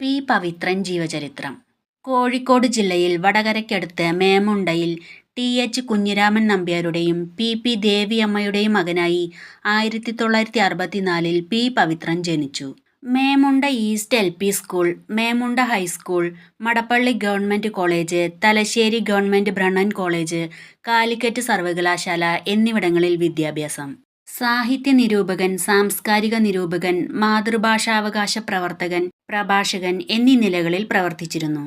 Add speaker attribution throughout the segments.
Speaker 1: P. Pavithran ജീവചരിത്രം. കോഴിക്കോട് ജില്ലയിൽ വടകരയ്ക്കടുത്ത് മേമുണ്ടയിൽ ടി. എച്ച്. കുഞ്ഞിരാമൻ നമ്പ്യാരുടെയും പി. പി. ദേവിയമ്മയുടെയും മകനായി ആയിരത്തി തൊള്ളായിരത്തി അറുപത്തിനാലിൽ പി. പവിത്രൻ ജനിച്ചു. Memunda east L P school, Memunda high school, Madappally government college, Thalassery government Brennen college, Calicut സർവകലാശാല എന്നിവിടങ്ങളിൽ വിദ്യാഭ്യാസം. സാഹിത്യ നിരൂപകൻ, സാംസ്കാരിക നിരൂപകൻ, മാതൃഭാഷാവകാശ പ്രവർത്തകൻ, പ്രഭാഷകൻ എന്നീ നിലകളിൽ പ്രവർത്തിച്ചിരുന്നു.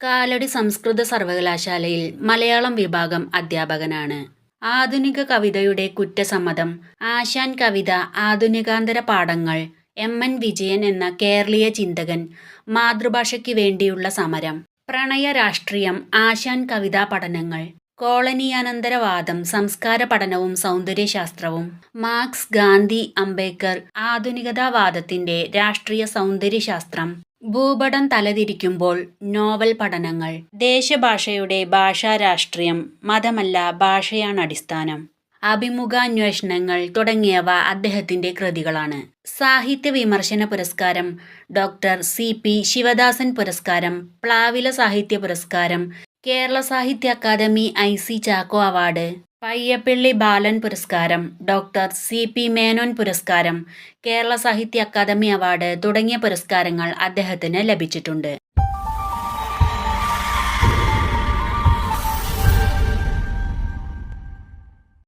Speaker 1: കാലടി സംസ്കൃത സർവകലാശാലയിൽ മലയാളം വിഭാഗം അധ്യാപകനാണ്. ആധുനിക കവിതയുടെ കുറ്റസമ്മതം, ആശാൻ കവിത ആധുനികാന്തര പാഠങ്ങൾ, എം. എൻ. വിജയൻ എന്ന കേരളീയ ചിന്തകൻ, മാതൃഭാഷയ്ക്ക് വേണ്ടിയുള്ള സമരം, പ്രണയ രാഷ്ട്രീയം, ആശാൻ കവിതാ പഠനങ്ങൾ, കോളനിയാനന്തര വാദം, സംസ്കാര പഠനവും സൗന്ദര്യശാസ്ത്രവും, മാർക്സ്, ഗാന്ധി, അംബേദ്കർ, ആധുനികതാവാദത്തിന്റെ രാഷ്ട്രീയ സൗന്ദര്യശാസ്ത്രം, ഭൂപടം തലതിരിക്കുമ്പോൾ നോവൽ പഠനങ്ങൾ, ദേശഭാഷയുടെ ഭാഷാരാഷ്ട്രീയം, മതമല്ല ഭാഷയാണ് അടിസ്ഥാനം അഭിമുഖാന്വേഷണങ്ങൾ തുടങ്ങിയവ അദ്ദേഹത്തിന്റെ കൃതികളാണ്. സാഹിത്യ വിമർശന പുരസ്കാരം, ഡോക്ടർ സി. പി. ശിവദാസൻ പുരസ്കാരം, പ്ലാവില സാഹിത്യ പുരസ്കാരം, Kerala Sahitya Akademi I. C. Chacko award, Payyappilly Balan പുരസ്കാരം, ഡോക്ടർ സി. പി. മേനോൻ പുരസ്കാരം, കേരള സാഹിത്യ അക്കാദമി അവാർഡ് തുടങ്ങിയ പുരസ്കാരങ്ങൾ അദ്ദേഹത്തിന് ലഭിച്ചിട്ടുണ്ട്.